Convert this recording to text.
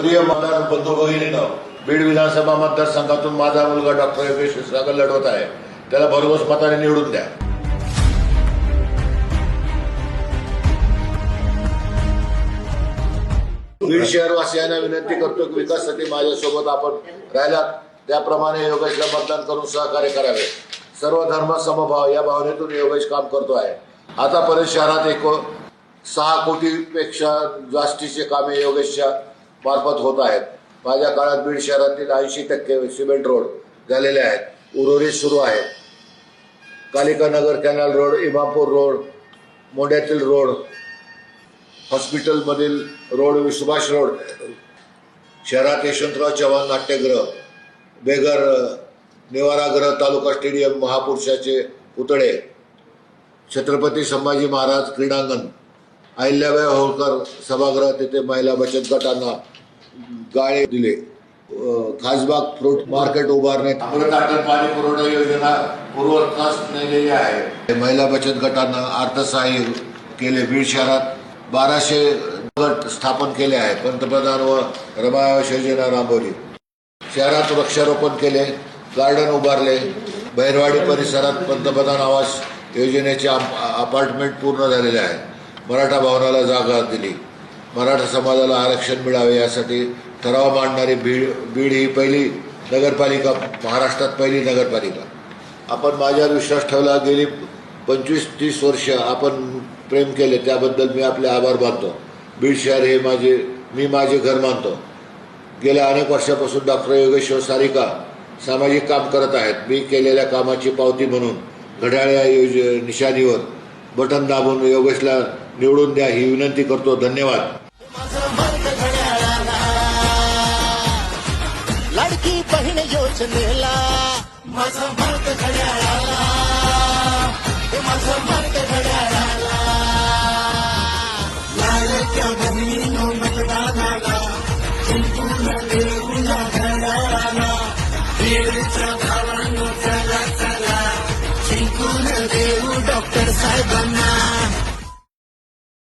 मतदार बंधू भगिनीनं बीड विधानसभा मतदारसंघातून माझा मुलगा डॉक्टर योगेश क्षीरसागर लढवत आहे. त्याला भरघोस मताने निवडून द्या. बीड शहरवासियांना विनंती करतो की विकासासाठी माझ्यासोबत आपण राहिलात. त्याप्रमाणे योगेशला मतदान करून सहकार्य करावे. सर्व धर्म समभाव या भावनेतून योगेश काम करतो आहे. आतापर्यंत शहरात एक सहा कोटीपेक्षा जास्तीचे कामे योगेशच्या मार्फत होत आहेत. माझ्या काळात बीड शहरातील ऐंशी टक्के सिमेंट रोड झालेले आहेत. उर्वरित सुरू आहेत. Kalika Nagar canal road Imapur road मोंड्यातील road हॉस्पिटलमधील रोड सुभाष रोड शहरात यशवंतराव चव्हाण नाट्यगृह बेगर निवारागृह तालुका स्टेडियम महापुरुषाचे पुतळे छत्रपती संभाजी महाराज क्रीडांगण अहिल्याबाई होळकर सभागृह तिथे महिला बचत गटांना गाळे दिले. खासबाग फ्रूट मार्केट उभारणे. पाणी पुरवठा योजना पूर्वकास नेलेली आहे. महिला बचत गटांना अर्थसहाय्य केले. बीड शहरात बाराशे गट स्थापन केले आहेत. पंतप्रधान व रमा आवास योजना राबवली. शहरात वृक्षारोपण केले. गार्डन उभारले. बहिरवाडी परिसरात पंतप्रधान आवास योजनेचे अप- अपार्टमेंट पूर्ण झालेले आहेत मराठा भवनाला जागा दिली. मराठा समाजाला आरक्षण मिळावे यासाठी ठराव मांडणारी बीड बीड ही पहिली नगरपालिका महाराष्ट्रात पहिली नगरपालिका. आपण माझ्यावर विश्वास ठेवला गेली पंचवीस तीस वर्ष आपण प्रेम केले त्याबद्दल मी आपले आभार मानतो. बीड शहर हे माझे मी माझे घर मानतो. गेल्या अनेक वर्षापासून डॉक्टर योगेश्वर सारिका सामाजिक काम करत आहेत. मी केलेल्या कामाची पावती म्हणून घड्याळ्या योज निशाणीवर बटन दाबून योगेशला निवडून द्या ही विनंती करतो. धन्यवाद. लाडकी बहीण योजनेला माझा मार्ग घड्याळाला हे मार्ग घड्याळाला लाडक्या बहिणीनो मतदानाला जिंकून देऊया घड्याळाला बीडच्या भावांनो चला चला जिंकून देऊ डॉक्टर साहेबांना